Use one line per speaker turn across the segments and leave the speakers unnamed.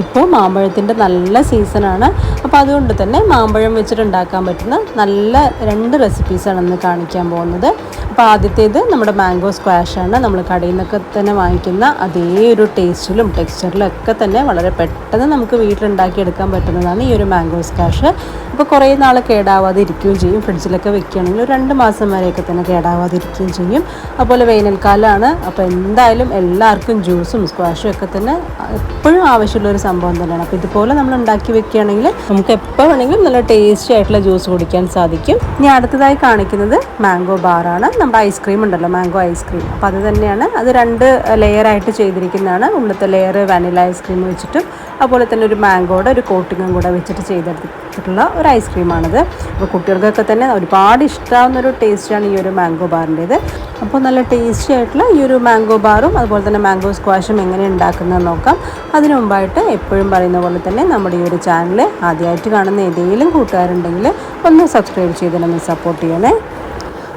ഇപ്പോൾ മാമ്പഴത്തിന്റെ നല്ല സീസണാണ്. അപ്പോൾ അതുകൊണ്ട് തന്നെ മാമ്പഴം വെച്ചിട്ട് ഉണ്ടാക്കാൻ പറ്റുന്ന നല്ല രണ്ട് റെസിപ്പീസാണ് ഇന്ന് കാണിക്കാൻ പോകുന്നത്. അപ്പോൾ ആദ്യത്തേത് നമ്മുടെ മാംഗോ സ്ക്വാഷാണ് നമ്മൾ കടയിൽ നിന്നൊക്കെ തന്നെ വാങ്ങിക്കുന്ന അതേ ഒരു ടേസ്റ്റിലും ടെക്സ്ചറിലും ഒക്കെ തന്നെ വളരെ പെട്ടെന്ന് നമുക്ക് വീട്ടിലുണ്ടാക്കി എടുക്കാൻ പറ്റുന്നതാണ് ഈ ഒരു മാംഗോ സ്ക്വാഷ് അപ്പോൾ കുറേ നാൾ കേടാവാതെ ഇരിക്കുകയും ചെയ്യും. ഫ്രിഡ്ജിലൊക്കെ വെക്കുകയാണെങ്കിൽ ഒരു രണ്ട് മാസം വരെയൊക്കെ തന്നെ കേടാവാതെ ഇരിക്കുകയും ചെയ്യും. അതുപോലെ വേനൽക്കാലമാണ്. അപ്പോൾ എന്തായാലും എല്ലാവർക്കും ജ്യൂസും സ്ക്വാഷും ഒക്കെ തന്നെ എപ്പോഴും ആവശ്യമുള്ള സംഭവം തന്നെയാണ്. അപ്പോൾ ഇതുപോലെ നമ്മൾ ഉണ്ടാക്കി വെക്കുകയാണെങ്കിൽ നമുക്ക് എപ്പോൾ വേണമെങ്കിലും നല്ല ടേസ്റ്റി ആയിട്ടുള്ള ജ്യൂസ് കുടിക്കാൻ സാധിക്കും. ഇനി അടുത്തതായി കാണിക്കുന്നത് മാംഗോ ബാറാണ് നമ്മുടെ ഐസ്ക്രീം ഉണ്ടല്ലോ മാംഗോ ഐസ്ക്രീം അപ്പോൾ അത് തന്നെയാണ്. അത് രണ്ട് ലെയറായിട്ട് ചെയ്തിരിക്കുന്നതാണ്. ഉള്ളത്തെ ലെയർ വാനില ഐസ്ക്രീം വെച്ചിട്ടും അതുപോലെ തന്നെ ഒരു മാംഗോയുടെ ഒരു കോട്ടിങ്ങും കൂടെ വെച്ചിട്ട് ചെയ്തെടുത്തിട്ടുള്ള ഒരു ഐസ്ക്രീമാണിത് അപ്പോൾ കുട്ടികൾക്കൊക്കെ തന്നെ ഒരുപാട് ഇഷ്ടമാവുന്നൊരു ടേസ്റ്റാണ് ഈ ഒരു മാംഗോ ബാറിന്റേത് അപ്പോൾ നല്ല ടേസ്റ്റി ആയിട്ടുള്ള ഈ ഒരു മാംഗോ ബാറും അതുപോലെ തന്നെ മാംഗോ സ്ക്വാഷും എങ്ങനെ ഉണ്ടാക്കുന്നത് നോക്കാം. അതിനു മുമ്പായിട്ട് എപ്പോഴും പറയുന്ന പോലെ തന്നെ നമ്മുടെ ഈ ഒരു ചാനൽ ആദ്യമായിട്ട് കാണുന്ന ഏതെങ്കിലും കൂട്ടുകാരുണ്ടെങ്കിൽ ഒന്ന് സബ്സ്ക്രൈബ് ചെയ്തിട്ടൊന്ന് സപ്പോർട്ട് ചെയ്യണേ.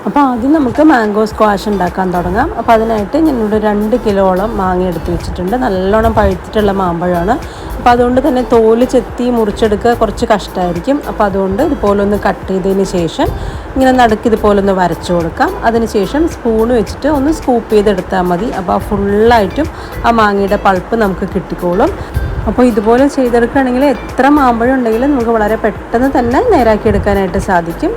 അപ്പോൾ ആദ്യം നമുക്ക് മാംഗോ സ്ക്വാഷ് ഉണ്ടാക്കാൻ തുടങ്ങാം. അപ്പോൾ അതിനായിട്ട് ഞാനിവിടെ രണ്ട് കിലോളം മാങ്ങ എടുത്ത് വെച്ചിട്ടുണ്ട്. നല്ലോണം പഴുത്തിട്ടുള്ള മാമ്പഴമാണ്. അപ്പോൾ അതുകൊണ്ട് തന്നെ തോൽ ചെത്തി മുറിച്ചെടുക്കുക കുറച്ച് കഷ്ടമായിരിക്കും അപ്പോൾ അതുകൊണ്ട് ഇതുപോലെ ഒന്ന് കട്ട് ചെയ്തതിന് ശേഷം ഇങ്ങനെ നടുക്ക് ഇതുപോലെ ഒന്ന് വരച്ചു കൊടുക്കാം. അതിനുശേഷം സ്പൂൺ വെച്ചിട്ട് ഒന്ന് സ്കൂപ്പ് ചെയ്തെടുത്താൽ മതി. അപ്പോൾ ആ ഫുള്ളായിട്ടും ആ മാങ്ങയുടെ പൾപ്പ് നമുക്ക് കിട്ടിക്കോളും. അപ്പോൾ ഇതുപോലെ ചെയ്തെടുക്കുകയാണെങ്കിൽ എത്ര മാമ്പഴം ഉണ്ടെങ്കിലും നമുക്ക് വളരെ പെട്ടെന്ന് തന്നെ നേരാക്കി എടുക്കാനായിട്ട് സാധിക്കും.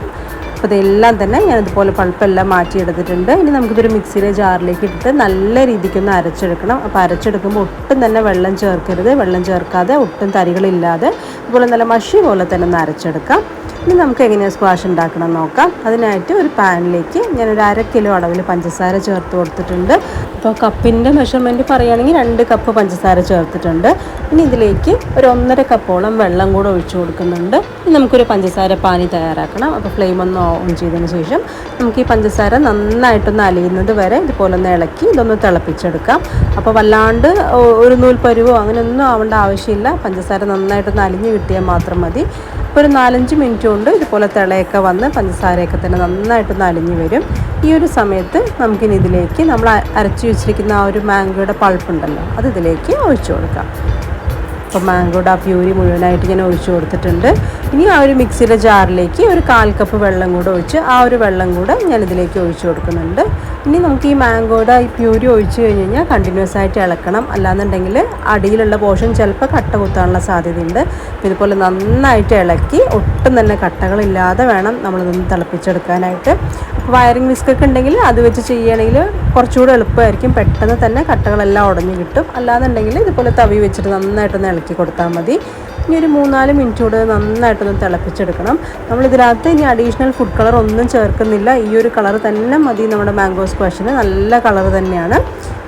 അപ്പോൾ ഇതെല്ലാം തന്നെ ഞാൻ ഇതുപോലെ പൾപ്പെല്ലാം മാറ്റിയെടുത്തിട്ടുണ്ട്. ഇനി നമുക്കിതൊരു മിക്സിയിലെ ജാറിലേക്ക് ഇട്ടിട്ട് നല്ല രീതിക്കൊന്ന് അരച്ചെടുക്കണം. അപ്പോൾ അരച്ചെടുക്കുമ്പോൾ ഒട്ടും തന്നെ വെള്ളം ചേർക്കരുത്. വെള്ളം ചേർക്കാതെ ഒട്ടും തരികളില്ലാതെ ഇതുപോലെ നല്ല മഷി പോലെ തന്നെ ഒന്ന് അരച്ചെടുക്കാം. ഇനി നമുക്ക് എങ്ങനെയാണ് സ്ക്വാഷ് ഉണ്ടാക്കണം നോക്കാം. അതിനായിട്ട് ഒരു പാനിലേക്ക് ഞാൻ ഞാനൊരു അര കിലോ അളവിൽ പഞ്ചസാര ചേർത്ത് കൊടുത്തിട്ടുണ്ട്. അപ്പോൾ കപ്പിന്റെ മെഷർമെന്റ് പറയുകയാണെങ്കിൽ രണ്ട് കപ്പ് പഞ്ചസാര ചേർത്തിട്ടുണ്ട്. ഇനി ഇതിലേക്ക് ഒരു ഒന്നര കപ്പോളം വെള്ളം കൂടെ ഒഴിച്ചു കൊടുക്കുന്നുണ്ട്. ഇനി നമുക്കൊരു പഞ്ചസാര പാനി തയ്യാറാക്കണം. അപ്പോൾ ഫ്ലെയിം ഒന്ന് ഓൺ ചെയ്തതിന് ശേഷം നമുക്ക് ഈ പഞ്ചസാര നന്നായിട്ടൊന്ന് അലിയുന്നത് വരെ ഇതുപോലെ ഒന്ന് ഇളക്കി ഇതൊന്ന് തിളപ്പിച്ചെടുക്കാം. അപ്പോൾ വല്ലാണ്ട് ഒരു നൂൽപ്പരുവോ പരുവോ അങ്ങനെയൊന്നും ആവേണ്ട ആവശ്യമില്ല. പഞ്ചസാര നന്നായിട്ടൊന്ന് അലിഞ്ഞ് കിട്ടിയാൽ മാത്രം മതി. ഒരു നാലഞ്ച് മിനിറ്റ് കൊണ്ട് ഇതുപോലെ തിളയൊക്കെ വന്ന് പഞ്ചസാരയൊക്കെ തന്നെ നന്നായിട്ടൊന്ന് അലിഞ്ഞു വരും. ഈ ഒരു സമയത്ത് നമുക്കിനി ഇതിലേക്ക് നമ്മൾ അരച്ചു വെച്ചിരിക്കുന്ന ആ ഒരു മാംഗോയുടെ പൾപ്പുണ്ടല്ലോ അത് ഇതിലേക്ക് ഒഴിച്ചു കൊടുക്കാം. അപ്പോൾ മാംഗോയുടെ ആ പ്യൂരി മുഴുവനായിട്ട് ഞാൻ ഒഴിച്ചു കൊടുത്തിട്ടുണ്ട്. ഇനി ആ ഒരു മിക്സിയുടെ ജാറിലേക്ക് ഒരു കാൽ കപ്പ് വെള്ളം കൂടെ ഒഴിച്ച് ആ ഒരു വെള്ളം കൂടെ ഞാൻ ഇതിലേക്ക് ഒഴിച്ചു കൊടുക്കുന്നുണ്ട്. ഇനി നമുക്ക് ഈ മാംഗോയുടെ ഈ പ്യൂരി ഒഴിച്ച് കഴിഞ്ഞ് കഴിഞ്ഞാൽ കണ്ടിന്യൂസ് ആയിട്ട് ഇളക്കണം. അല്ലാന്നുണ്ടെങ്കിൽ അടിയിലുള്ള പോഷൻ ചിലപ്പോൾ കട്ട കുത്താനുള്ള സാധ്യതയുണ്ട്. ഇതുപോലെ നന്നായിട്ട് ഇളക്കി ഒട്ടും തന്നെ കട്ടകളില്ലാതെ വേണം നമ്മളിതൊന്ന് തിളപ്പിച്ചെടുക്കാനായിട്ട്. വയറിംഗ് വിസ്കൊക്കെ ഉണ്ടെങ്കിൽ അത് വെച്ച് ചെയ്യുകയാണെങ്കിൽ കുറച്ചുകൂടെ എളുപ്പമായിരിക്കും. പെട്ടെന്ന് തന്നെ കട്ടകളെല്ലാം ഉടഞ്ഞു കിട്ടും. അല്ലാന്നുണ്ടെങ്കിൽ ഇതുപോലെ തവി വെച്ചിട്ട് നന്നായിട്ടൊന്ന് ഇളക്കി കൊടുത്താൽ മതി. ഇനി ഒരു മൂന്നാൽ മിനിറ്റ് കൂടെ നന്നായിട്ടൊന്ന് തിളപ്പിച്ചെടുക്കണം. നമ്മൾ ഇതിനകത്ത് ഇനി അഡീഷണൽ ഫുഡ് കളർ ഒന്നും ചേർക്കുന്നില്ല. ഈ ഒരു കളർ തന്നെ മതി നമ്മുടെ മാംഗോ സ്ക്വാഷിന് നല്ല കളർ തന്നെയാണ്.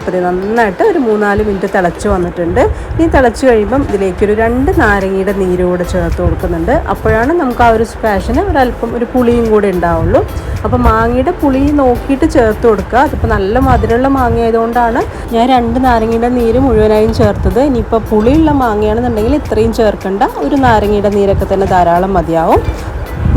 ഇത് നന്നായിട്ട് ഒരു മൂന്നാൽ മിനിറ്റ് തിളച്ച് വന്നിട്ടുണ്ട്. ഇനി തിളച്ച് കഴിയുമ്പം ഇതിലേക്കൊരു രണ്ട് നാരങ്ങയുടെ നീര് കൂടെ ചേർത്ത് കൊടുക്കുന്നുണ്ട്. അപ്പോഴാണ് നമുക്ക് ആ ഒരു സ്പാഷന് ഒരല്പം ഒരു പുളിയും കൂടെ ഉണ്ടാവുള്ളൂ. അപ്പോൾ മാങ്ങയുടെ പുളി നോക്കിയിട്ട് ചേർത്ത് കൊടുക്കുക. അതിപ്പോൾ നല്ല മധുരമുള്ള മാങ്ങ ആയതുകൊണ്ടാണ് ഞാൻ രണ്ട് നാരങ്ങയുടെ നീര് മുഴുവനായും ചേർത്തത്. ഇനിയിപ്പോൾ പുളിയുള്ള മാങ്ങയാണെന്നുണ്ടെങ്കിൽ ഇത്രയും ചേർക്കേണ്ട. ഒരു നാരങ്ങയുടെ നീരൊക്കെ തന്നെ ധാരാളം മതിയാവും.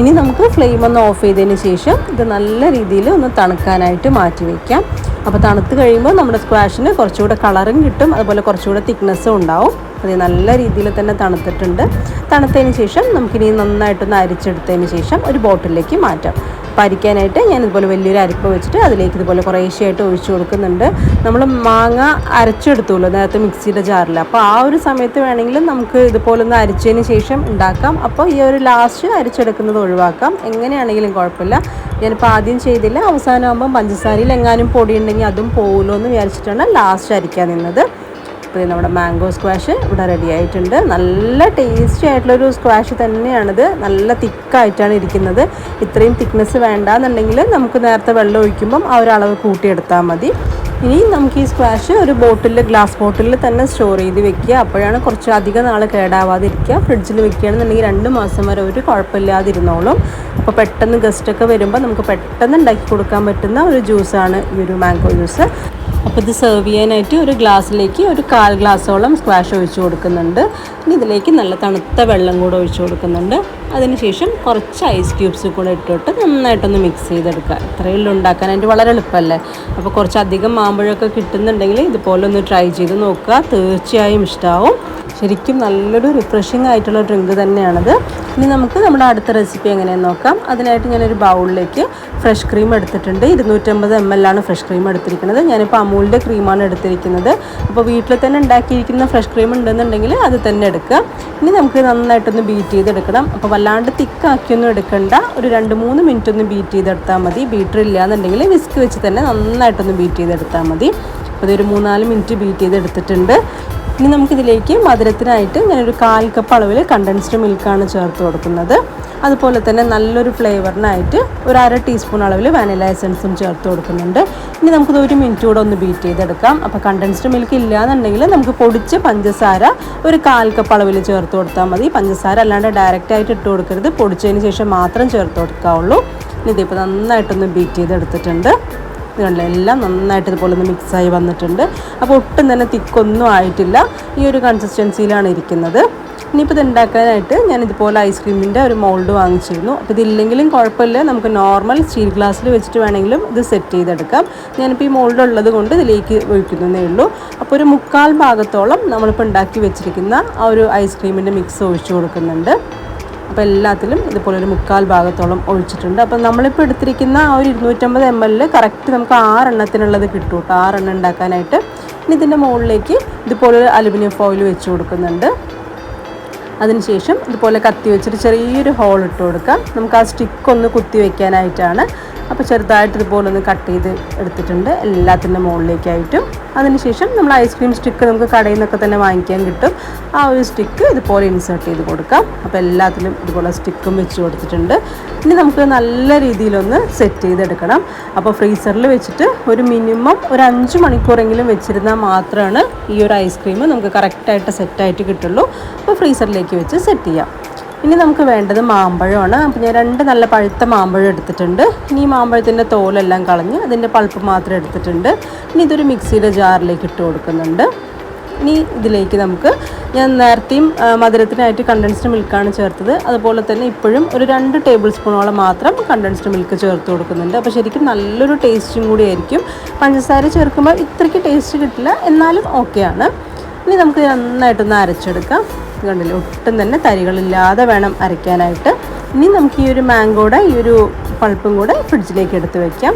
ഇനി നമുക്ക് ഫ്ലെയിം ഒന്ന് ഓഫ് ചെയ്തതിന് ശേഷം ഇത് നല്ല രീതിയിൽ ഒന്ന് തണുക്കാനായിട്ട് മാറ്റി വയ്ക്കാം അപ്പോൾ തണുത്ത് കഴിയുമ്പോൾ നമ്മുടെ സ്ക്വാഷിന് കുറച്ചുകൂടെ കളറും കിട്ടും. അതുപോലെ കുറച്ചുകൂടെ തിക്നെസ്സും ഉണ്ടാവും. അത് നല്ല രീതിയിൽ തന്നെ തണുത്തിട്ടുണ്ട്. തണുത്തതിന് ശേഷം നമുക്കിനി നന്നായിട്ടൊന്ന് അരിച്ചെടുത്തതിന് ശേഷം ഒരു ബോട്ടിലേക്ക് മാറ്റാം. അപ്പോൾ അരിക്കാനായിട്ട് ഞാൻ ഇതുപോലെ വലിയൊരു അരിപ്പ വെച്ചിട്ട് അതിലേക്ക് ഇതുപോലെ കുറേശ്ശെയായിട്ട് ഒഴിച്ചു കൊടുക്കുന്നുണ്ട്. നമ്മൾ മാങ്ങ അരച്ചെടുത്തുള്ളൂ നേരത്തെ മിക്സിയുടെ ജാറിൽ അപ്പോൾ ആ ഒരു സമയത്ത് വേണമെങ്കിൽ നമുക്ക് ഇതുപോലെ ഒന്ന് അരിച്ചതിന് ശേഷം ഉണ്ടാക്കാം. അപ്പോൾ ഈ ഒരു ലാസ്റ്റ് അരിച്ചെടുക്കുന്നത് ഒഴിവാക്കാം. എങ്ങനെയാണെങ്കിലും കുഴപ്പമില്ല. ഞാനിപ്പോൾ ആദ്യം ചെയ്തില്ല. അവസാനമാകുമ്പോൾ പഞ്ചസാരയിൽ എങ്ങാനും പൊടി ഉണ്ടെങ്കിൽ അതും പോകുമല്ലോ എന്ന് വിചാരിച്ചിട്ടാണ് ലാസ്റ്റ് അരിക്കാൻ നിന്നത്. അപ്പോൾ നമ്മുടെ മാംഗോ സ്ക്വാഷ് ഇവിടെ റെഡി ആയിട്ടുണ്ട്. നല്ല ടേസ്റ്റി ആയിട്ടുള്ളൊരു സ്ക്വാഷ് തന്നെയാണിത്. നല്ല തിക്കായിട്ടാണ് ഇരിക്കുന്നത്. ഇത്രയും തിക്നെസ് വേണ്ടാന്നുണ്ടെങ്കിൽ നമുക്ക് നേരത്തെ വെള്ളം ഒഴിക്കുമ്പം ആ ഒരു അളവ് കൂട്ടിയെടുത്താൽ മതി. ഇനി നമുക്ക് ഈ സ്ക്വാഷ് ഒരു ബോട്ടിൽ ഗ്ലാസ് ബോട്ടിലിൽ തന്നെ സ്റ്റോർ ചെയ്ത് വെക്കുക. അപ്പോഴാണ് കുറച്ച് അധികം നാൾ കേടാവാതിരിക്കുക. ഫ്രിഡ്ജിൽ വെക്കുകയാണെന്നുണ്ടെങ്കിൽ രണ്ട് മാസം വരെ ഒരു കുഴപ്പമില്ലാതിരുന്നോളും. അപ്പോൾ പെട്ടെന്ന് ഗസ്റ്റൊക്കെ വരുമ്പോൾ നമുക്ക് പെട്ടെന്ന് ഉണ്ടാക്കി കൊടുക്കാൻ പറ്റുന്ന ഒരു ജ്യൂസാണ് ഈ ഒരു മാംഗോ ജ്യൂസ് അപ്പോൾ ഇത് സെർവ് ചെയ്യാനായിട്ട് ഒരു ഗ്ലാസ്സിലേക്ക് ഒരു കാൽ ഗ്ലാസ്സോളം സ്ക്വാഷ് ഒഴിച്ചു കൊടുക്കുന്നുണ്ട്. ഇനി ഇതിലേക്ക് നല്ല തണുത്ത വെള്ളം കൂടെ ഒഴിച്ചു കൊടുക്കുന്നുണ്ട്. അതിനുശേഷം കുറച്ച് ഐസ് ക്യൂബ്സ് കൂടെ ഇട്ടിട്ട് നന്നായിട്ടൊന്ന് മിക്സ് ചെയ്തെടുക്കുക. ഇത്രയേ ഉള്ളൂ ഉണ്ടാക്കാനായിട്ട് വളരെ എളുപ്പമല്ലേ? അപ്പോൾ കുറച്ച് അധികം മാമ്പഴമൊക്കെ കിട്ടുന്നുണ്ടെങ്കിൽ ഇതുപോലെ ഒന്ന് ട്രൈ ചെയ്ത് നോക്കുക. തീർച്ചയായും ഇഷ്ടമാവും ശരിക്കും നല്ലൊരു റിഫ്രഷിംഗ് ആയിട്ടുള്ള ഡ്രിങ്ക് തന്നെയാണത്. ഇനി നമുക്ക് നമ്മുടെ അടുത്ത റെസിപ്പി എങ്ങനെയാണെന്ന് നോക്കാം. അതിനായിട്ട് ഞാനൊരു ബൗളിലേക്ക് ഫ്രഷ് ക്രീം എടുത്തിട്ടുണ്ട്. ഇരുന്നൂറ്റമ്പത് എം എൽ ആണ് ഫ്രഷ് ക്രീം എടുത്തിരിക്കുന്നത്. ഞാനിപ്പോൾ അമൂലിന്റെ ക്രീമാണ് എടുത്തിരിക്കുന്നത്. അപ്പോൾ വീട്ടിൽ തന്നെ ഉണ്ടാക്കിയിരിക്കുന്ന ഫ്രഷ് ക്രീം ഉണ്ടെന്നുണ്ടെങ്കിൽ അത് തന്നെ എടുക്കുക. ഇനി നമുക്ക് നന്നായിട്ടൊന്ന് ബീറ്റ് ചെയ്തെടുക്കണം. അപ്പോൾ വല്ലാണ്ട് തിക്കാക്കിയൊന്നും എടുക്കണ്ട. ഒരു രണ്ട് മൂന്ന് മിനിറ്റ് ഒന്ന് ബീറ്റ് ചെയ്തെടുത്താൽ മതി. ബീറ്റർ ഇല്ല എന്നുണ്ടെങ്കിൽ വിസ്ക് വെച്ച് തന്നെ നന്നായിട്ടൊന്ന് ബീറ്റ് ചെയ്തെടുത്താൽ മതി. അപ്പോൾ ഇതൊരു മൂന്നാൽ മിനിറ്റ് ബീറ്റ് ചെയ്തെടുത്തിട്ടുണ്ട്. ഇനി നമുക്കിതിലേക്ക് മധുരത്തിനായിട്ട് ഞാനൊരു കാൽ കപ്പ് അളവിൽ കണ്ടൻസ്ഡ് മിൽക്കാണ് ചേർത്ത് കൊടുക്കുന്നത്. അതുപോലെ തന്നെ നല്ലൊരു ഫ്ലേവറിനായിട്ട് ഒരു അര ടീസ്പൂൺ അളവിൽ വാനില എസൻസും ചേർത്ത് കൊടുക്കുന്നുണ്ട്. ഇനി നമുക്കിത് ഒരു മിനിറ്റ് കൂടെ ഒന്ന് ബീറ്റ് ചെയ്തെടുക്കാം. അപ്പോൾ കണ്ടൻസ്ഡ് മിൽക്ക് ഇല്ലയെന്നുണ്ടെങ്കിൽ നമുക്ക് പൊടിച്ച് പഞ്ചസാര ഒരു കാൽ കപ്പ് അളവിൽ ചേർത്ത് കൊടുത്താൽ മതി. പഞ്ചസാര അല്ലാണ്ട് ഡയറക്റ്റ് ആയിട്ട് ഇട്ട് കൊടുക്കരുത്. പൊടിച്ചതിന് ശേഷം മാത്രം ചേർത്ത് കൊടുക്കാവുള്ളൂ. ഇനി ഇതിപ്പോൾ നന്നായിട്ടൊന്ന് ബീറ്റ് ചെയ്തെടുത്തിട്ടുണ്ട്. ഇതുണ്ടല്ലോ എല്ലാം നന്നായിട്ട് ഇതുപോലെ ഒന്ന് മിക്സായി വന്നിട്ടുണ്ട്. അപ്പോൾ ഒട്ടും തന്നെ തിക്കൊന്നും ആയിട്ടില്ല. ഈ ഒരു കൺസിസ്റ്റൻസിയിലാണ് ഇരിക്കുന്നത്. ഇനിയിപ്പോൾ ഇത് ഉണ്ടാക്കാനായിട്ട് ഞാൻ ഇതുപോലെ ഐസ്ക്രീമിന്റെ ഒരു മോൾഡ് വാങ്ങിച്ചിരുന്നു. അപ്പോൾ ഇതില്ലെങ്കിലും കുഴപ്പമില്ല. നമുക്ക് നോർമൽ സ്റ്റീൽ ഗ്ലാസ്സിൽ വെച്ചിട്ട് വേണമെങ്കിലും ഇത് സെറ്റ് ചെയ്തെടുക്കാം. ഞാനിപ്പോൾ ഈ മോൾഡ് ഉള്ളത് കൊണ്ട് ഇതിലേക്ക് ഒഴിക്കുന്നതേ ഉള്ളൂ. അപ്പോൾ ഒരു മുക്കാൽ ഭാഗത്തോളം നമ്മളിപ്പോൾ ഉണ്ടാക്കി വെച്ചിരിക്കുന്ന ആ ഒരു ഐസ്ക്രീമിന്റെ മിക്സ് ഒഴിച്ചു കൊടുക്കുന്നുണ്ട്. അപ്പോൾ എല്ലാത്തിലും ഇതുപോലെ ഒരു മുക്കാൽ ഭാഗത്തോളം ഒഴിച്ചിട്ടുണ്ട്. അപ്പോൾ നമ്മളിപ്പോൾ എടുത്തിരിക്കുന്ന ആ ഒരു ഇരുന്നൂറ്റമ്പത് എം എല്ലിൽ കറക്റ്റ് നമുക്ക് ആറെണ്ണത്തിനുള്ളത് കിട്ടും കേട്ടോ ആറെണ്ണം ഉണ്ടാക്കാനായിട്ട്. ഇനി ഇതിന്റെ മുകളിലേക്ക് ഇതുപോലെ ഒരു അലുമിനിയം ഫോയിൽ വെച്ച് കൊടുക്കുന്നുണ്ട്. അതിനുശേഷം ഇതുപോലെ കത്തി വെച്ചിട്ട് ചെറിയൊരു ഹോൾ ഇട്ട് കൊടുക്കാം. നമുക്ക് ആ സ്റ്റിക്ക് ഒന്ന് കുത്തി വെക്കാനായിട്ടാണ്. അപ്പോൾ ചെറുതായിട്ട് ഇതുപോലെ ഒന്ന് കട്ട് ചെയ്ത് എടുത്തിട്ടുണ്ട്. എല്ലാത്തിന്റെ മുകളിലേക്കായിട്ടും. അതിനുശേഷം നമ്മൾ ഐസ്ക്രീം സ്റ്റിക്ക് നമുക്ക് കടയിൽ നിന്നൊക്കെ തന്നെ വാങ്ങിക്കാൻ കിട്ടും. ആ ഒരു സ്റ്റിക്ക് ഇതുപോലെ ഇൻസേർട്ട് ചെയ്ത് കൊടുക്കാം. അപ്പോൾ എല്ലാത്തിലും ഇതുപോലെ സ്റ്റിക്കും വെച്ച് കൊടുത്തിട്ടുണ്ട്. ഇനി നമുക്ക് നല്ല രീതിയിലൊന്ന് സെറ്റ് ചെയ്തെടുക്കണം. അപ്പോൾ ഫ്രീസറിൽ വെച്ചിട്ട് ഒരു മിനിമം ഒരു അഞ്ച് മണിക്കൂറെങ്കിലും വെച്ചിരുന്നാൽ മാത്രമാണ് ഈ ഒരു ഐസ്ക്രീം നമുക്ക് കറക്റ്റായിട്ട് സെറ്റായിട്ട് കിട്ടുള്ളൂ. അപ്പോൾ ഫ്രീസറിലേക്ക് വെച്ച് സെറ്റ് ചെയ്യാം. ഇനി നമുക്ക് വേണ്ടത് മാമ്പഴമാണ്. അപ്പോൾ ഞാൻ രണ്ട് നല്ല പഴുത്ത മാമ്പഴം എടുത്തിട്ടുണ്ട്. ഇനി ഈ മാമ്പഴത്തിന്റെ തോലെല്ലാം കളഞ്ഞ് അതിന്റെ പൾപ്പ് മാത്രം എടുത്തിട്ടുണ്ട്. ഇനി ഇതൊരു മിക്സിയുടെ ജാറിലേക്ക് ഇട്ട് കൊടുക്കുന്നുണ്ട്. ഇനി ഇതിലേക്ക് നമുക്ക് ഞാൻ നേരത്തെയും മധുരത്തിനായിട്ട് കണ്ടൻസ്ഡ് മിൽക്കാണ് ചേർത്തത്. അതുപോലെ തന്നെ ഇപ്പോഴും ഒരു രണ്ട് ടേബിൾ സ്പൂണോളം മാത്രം കണ്ടൻസ്ഡ് മിൽക്ക് ചേർത്ത് കൊടുക്കുന്നുണ്ട്. അപ്പോൾ ശരിക്കും നല്ലൊരു ടേസ്റ്റും കൂടി ആയിരിക്കും. പഞ്ചസാര ചേർക്കുമ്പോൾ ഇത്രയ്ക്ക് ടേസ്റ്റ് കിട്ടില്ല. എന്നാലും ഓക്കെയാണ് ഇനി നമുക്ക് നന്നായിട്ടൊന്ന് അരച്ചെടുക്കാം. ഇത് കണ്ടില്ലേ? ഒട്ടും തന്നെ തരികളില്ലാതെ വേണം അരയ്ക്കാനായിട്ട്. ഇനി നമുക്ക് ഈ ഒരു മാങ്കോയുടെ ഈ ഒരു പൾപ്പും കൂടെ ഫ്രിഡ്ജിലേക്ക് എടുത്ത് വെക്കാം.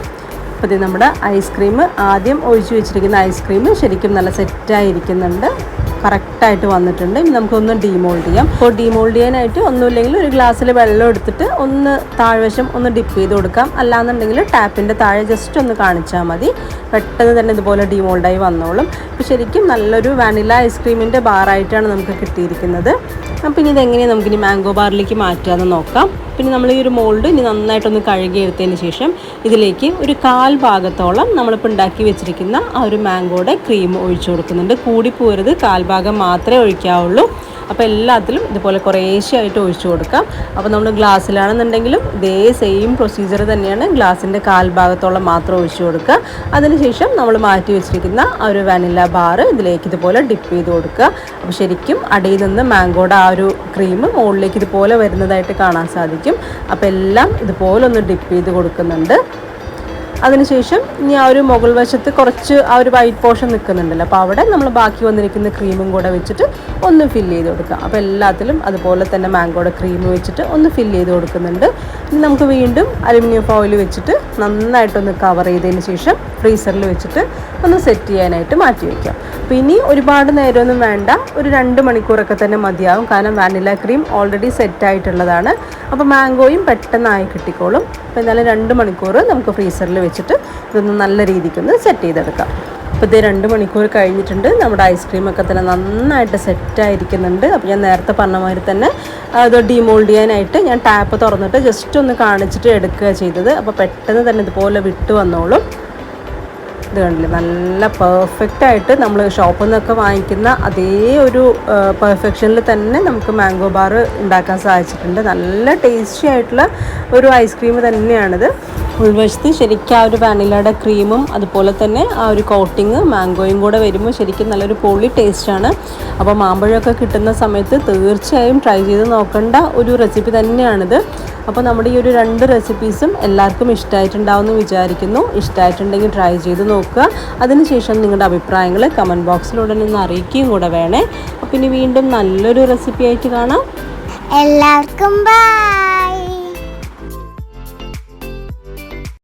അപ്പോൾ ഇത് നമ്മുടെ ഐസ്ക്രീം ആദ്യം ഒഴിച്ചു വെച്ചിരിക്കുന്ന ഐസ്ക്രീം ശരിക്കും നല്ല സെറ്റായിരിക്കുന്നുണ്ട് കറക്റ്റായിട്ട് വന്നിട്ടുണ്ട്. നമുക്കൊന്ന് ഡീമോൾഡ് ചെയ്യാം. അപ്പോൾ ഡീമോൾഡ് ചെയ്യാനായിട്ട് ഒന്നുമില്ലെങ്കിൽ ഒരു ഗ്ലാസ്സിൽ വെള്ളം എടുത്തിട്ട് ഒന്ന് താഴ്വശം ഒന്ന് ഡിപ്പ് ചെയ്ത് കൊടുക്കാം. അല്ലാന്നുണ്ടെങ്കിൽ ടാപ്പിന്റെ താഴെ ജസ്റ്റ് ഒന്ന് കാണിച്ചാൽ മതി. പെട്ടെന്ന് തന്നെ ഇതുപോലെ ഡീമോൾഡായി വന്നോളും. അപ്പോൾ ശരിക്കും നല്ലൊരു വാനില ഐസ്ക്രീമിന്റെ ബാറായിട്ടാണ് നമുക്ക് കിട്ടിയിരിക്കുന്നത്. അപ്പം ഇനി ഇതെങ്ങനെയാണ് നമുക്കിനി മാംഗോ ബാറിലേക്ക് മാറ്റാമെന്ന് നോക്കാം. പിന്നെ നമ്മൾ ഈ ഒരു മോൾഡ് ഇനി നന്നായിട്ടൊന്ന് കഴുകി എടുത്തതിന് ശേഷം ഇതിലേക്ക് ഒരു കാൽ ഭാഗത്തോളം നമ്മളിപ്പോൾ ഉണ്ടാക്കി വെച്ചിരിക്കുന്ന ആ ഒരു മാംഗോയുടെ ക്രീം ഒഴിച്ചു കൊടുക്കുന്നുണ്ട്. കൂടി പോരുത് കാൽ ഭാഗം മാത്രമേ ഒഴിക്കാവുള്ളൂ. അപ്പോൾ എല്ലാത്തിലും ഇതുപോലെ കുറേശ്ശെയായിട്ട് ഒഴിച്ചു കൊടുക്കാം. അപ്പോൾ നമ്മൾ ഗ്ലാസ്സിലാണെന്നുണ്ടെങ്കിലും ഇതേ സെയിം പ്രൊസീജിയർ തന്നെയാണ് ഗ്ലാസിന്റെ കാൽഭാഗത്തോളം മാത്രം ഒഴിച്ചു കൊടുക്കുക. അതിനുശേഷം നമ്മൾ മാറ്റി വെച്ചിരിക്കുന്ന ആ ഒരു വാനില ബാർ ഇതിലേക്ക് ഇതുപോലെ ഡിപ്പ് ചെയ്ത് കൊടുക്കുക. അപ്പോൾ ശരിക്കും അടിയിൽ നിന്ന് മാംഗോയുടെ ആ ഒരു ക്രീം മുകളിലേക്ക് ഇതുപോലെ വരുന്നതായിട്ട് കാണാൻ സാധിക്കും. അപ്പോൾ എല്ലാം ഇതുപോലെ ഒന്ന് ഡിപ്പ് ചെയ്ത് കൊടുക്കുന്നുണ്ട്. അതിനുശേഷം ഇനി ആ ഒരു മുകൾ വശത്ത് കുറച്ച് ആ ഒരു വൈറ്റ് പോർഷൻ നിൽക്കുന്നുണ്ടല്ലോ. അപ്പോൾ അവിടെ നമ്മൾ ബാക്കി വന്നിരിക്കുന്ന ക്രീമും കൂടെ വെച്ചിട്ട് ഒന്ന് ഫില്ല് ചെയ്ത് കൊടുക്കുക അപ്പോൾ എല്ലാത്തിലും അതുപോലെ തന്നെ മാംഗോയുടെ ക്രീം വെച്ചിട്ട് ഒന്ന് ഫില്ല് ചെയ്ത് കൊടുക്കുന്നുണ്ട്. ഇനി നമുക്ക് വീണ്ടും അലുമിനിയം ഫോയിൽ വെച്ചിട്ട് നന്നായിട്ടൊന്ന് കവർ ചെയ്തതിന് ശേഷം ഫ്രീസറിൽ വെച്ചിട്ട് ഒന്ന് സെറ്റ് ചെയ്യാനായിട്ട് മാറ്റി വയ്ക്കാം പിന്നെ ഒരുപാട് നേരമൊന്നും വേണ്ട. ഒരു രണ്ട് മണിക്കൂറൊക്കെ തന്നെ മതിയാവും. കാരണം വാനില ക്രീം ഓൾറെഡി സെറ്റ് ആയിട്ടുള്ളതാണ്. അപ്പോൾ മാംഗോയും പെട്ടെന്നായി കിട്ടിക്കോളും. അപ്പോൾ എന്നാലും രണ്ട് മണിക്കൂർ നമുക്ക് ഫ്രീസറിൽ വെച്ചിട്ട് ഇതൊന്ന് നല്ല രീതിക്കൊന്ന് സെറ്റ് ചെയ്തെടുക്കാം. അപ്പോൾ ഇതേ രണ്ട് മണിക്കൂർ കഴിഞ്ഞിട്ടുണ്ട്. നമ്മുടെ ഐസ്ക്രീമൊക്കെ തന്നെ നന്നായിട്ട് സെറ്റായിരിക്കുന്നുണ്ട് അപ്പോൾ ഞാൻ നേരത്തെ പറഞ്ഞ മാതിരി തന്നെ അത് ഡിമോൾഡ് ചെയ്യാനായിട്ട് ഞാൻ ടാപ്പ് തുറന്നിട്ട് ജസ്റ്റ് ഒന്ന് കാണിച്ചിട്ട് എടുക്കുക ചെയ്തത്. അപ്പോൾ പെട്ടെന്ന് തന്നെ ഇതുപോലെ വിട്ടു വന്നോളും. ഇത് കണ്ടില്ലേ? നല്ല പെർഫെക്റ്റ് ആയിട്ട് നമ്മൾ ഷോപ്പിൽ നിന്നൊക്കെ വാങ്ങിക്കുന്ന അതേ ഒരു പെർഫെക്ഷനിൽ തന്നെ നമുക്ക് മാംഗോ ബാർ ഉണ്ടാക്കാൻ സാധിച്ചിട്ടുണ്ട്. നല്ല ടേസ്റ്റി ആയിട്ടുള്ള ഒരു ഐസ്ക്രീം തന്നെയാണിത്. ഉൾവശത്ത് ശരിക്കും ആ ഒരു വാനിലയുടെ ക്രീമും അതുപോലെ തന്നെ ആ ഒരു കോട്ടിങ് മാംഗോയും കൂടെ വരുമ്പോൾ ശരിക്കും നല്ലൊരു പൊളി ടേസ്റ്റാണ് അപ്പോൾ മാമ്പഴമൊക്കെ കിട്ടുന്ന സമയത്ത് തീർച്ചയായും ട്രൈ ചെയ്ത് നോക്കേണ്ട ഒരു റെസിപ്പി തന്നെയാണിത്. അപ്പോൾ നമ്മുടെ ഈ ഒരു രണ്ട് റെസിപ്പീസും എല്ലാവർക്കും ഇഷ്ടമായിട്ടുണ്ടാവുമെന്ന് വിചാരിക്കുന്നു. ഇഷ്ടമായിട്ടുണ്ടെങ്കിൽ ട്രൈ ചെയ്ത് നോക്കുക. അതിനുശേഷം നിങ്ങളുടെ അഭിപ്രായങ്ങൾ കമന്റ് ബോക്സിലൂടെ നിന്ന് അറിയിക്കുകയും കൂടെ വേണേ. അപ്പോൾ ഇനി വീണ്ടും നല്ലൊരു റെസിപ്പി ആയിട്ട് കാണാം.
എല്ലാവർക്കും ബൈ